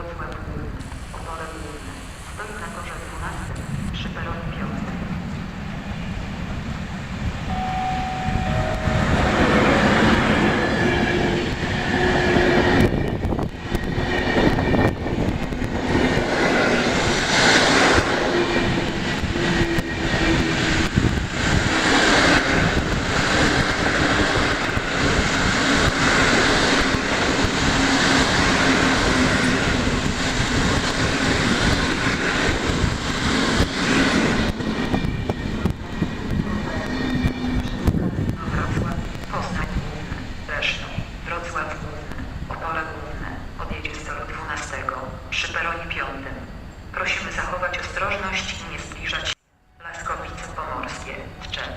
Opole Główne. Stoi na torze 12 przy peronie 5. Wrocław, Poznań Główny, Leszno, Wrocław Główny, Opole Główne, odjedzie z toru 12 przy peronie 5. Prosimy zachować ostrożność i nie zbliżać. Laskowice Pomorskie, Tczew,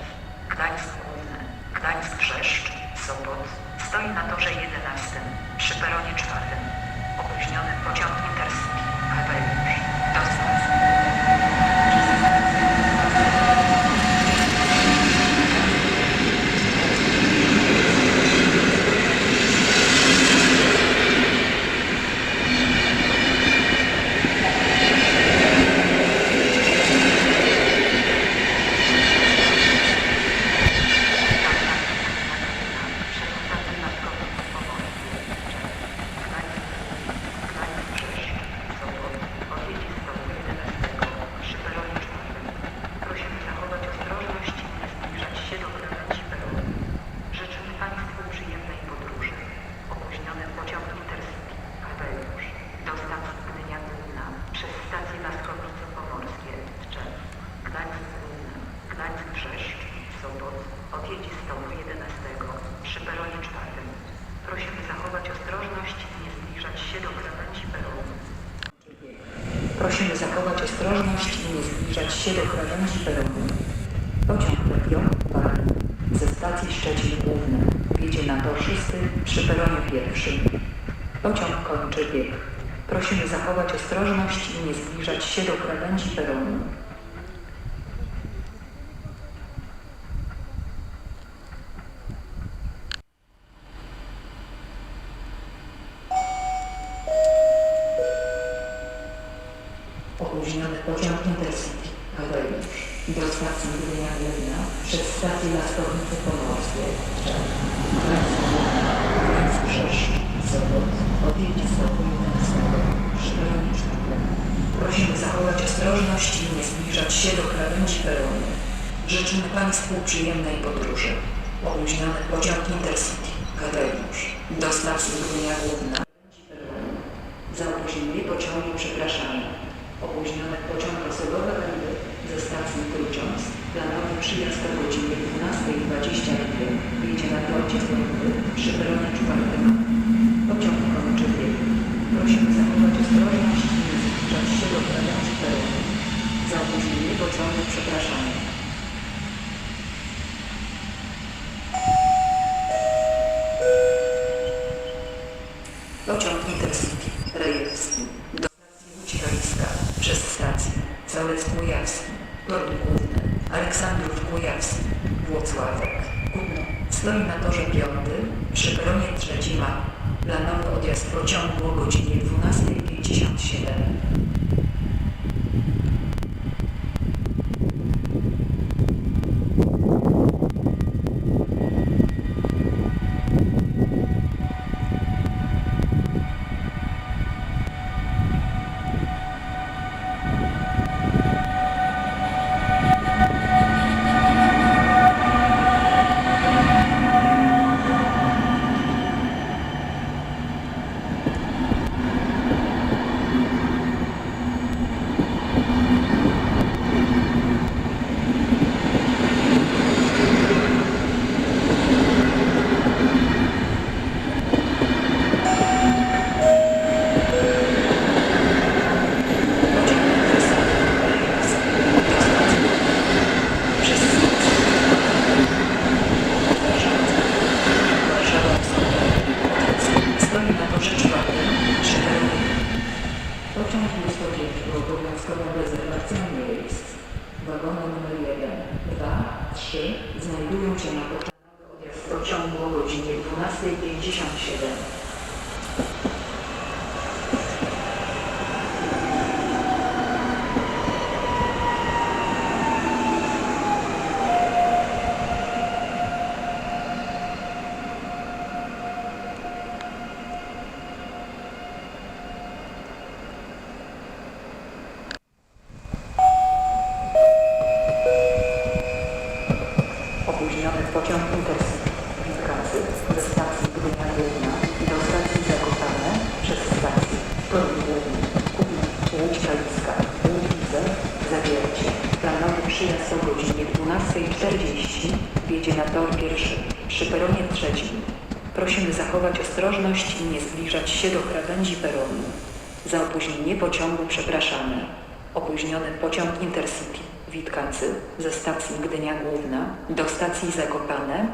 Gdańsk Główny, Gdańsk Brzeszcz, Sopot, stoi na torze 11 przy peronie 4. Opóźniony pociąg Heweliusz, do stacji. Prosimy zachować ostrożność i nie zbliżać się do krawędzi peronu. Życzymy Państwu przyjemnej podróży. Opóźniony pociąg Intercity, Heweliusz, do stacji Gdynia Główna, przez stację Laskowice Pomorskie, Tczew, Gdańsk Główny, Gdańsk Brzeszcz, Sopot, odjedzie z toru 11 przy peronie 4. Prosimy zachować ostrożność i nie zbliżać się do krawędzi peronu. Prosimy zachować ostrożność i nie zbliżać się do krawędzi peronu. Pociąg Legion Warn ze stacji Szczecin Główny jedzie na tor 6 przy peronie pierwszym. Pociąg kończy bieg. Prosimy zachować ostrożność i nie zbliżać się do krawędzi peronu. Opóźniony pociąg Intercity, Heweliusz, do stacji Gdynia Główna przez stację Laskownicy Pomorskie, Gdańsk Brzeszcz, Sopot, odjedzie z toku 11 przy peronie 4. Prosimy zachować ostrożność i nie zbliżać się do krawędzi peronu. Życzymy Państwu przyjemnej podróży. Opóźniony pociąg Intercity, Heweliusz, do stacji Gdynia Główna, za opóźnienie pociągu przepraszamy. Pociąg osobowy Ręby ze stacji Grudziądz, planowy przyjazd o godzinie 12.22 jedzie na torcie z Ręby przy peronie czwartym. Pociąg kończy bieg. Prosimy zachować ostrożność i nie zbliżać się do krawędzi peronu. Za opóźnienie pociągu przepraszamy. Kujawski, Włocławek, Kutno, stoi na torze 5 przy peronie trzecim A. Planowy odjazd pociągu o godzinie 12.57. Stoi na torze czwartym przy peronie. Pociąg Błyskowiecki obowiązkową rezerwacją miejsc. Wagony numer 1, 2, 3 znajdują się na początku odjazd pociągu o godzinie 12.57. spóźniony pociąg interkocy ze stacji Gdynia Główna do stacji Zakopane przez stację Tornilewni, Kupin, Łódź Kaliska, Łódźce, Zawiercie. Planowy przyjazd o godzinie 12.40 wiedzie na tor pierwszy przy peronie trzecim. Prosimy zachować ostrożność i nie zbliżać się do krawędzi peronu. Za opóźnienie pociągu przepraszamy. Opóźniony pociąg Intercity. Witkacy ze stacji Gdynia Główna do stacji Zakopane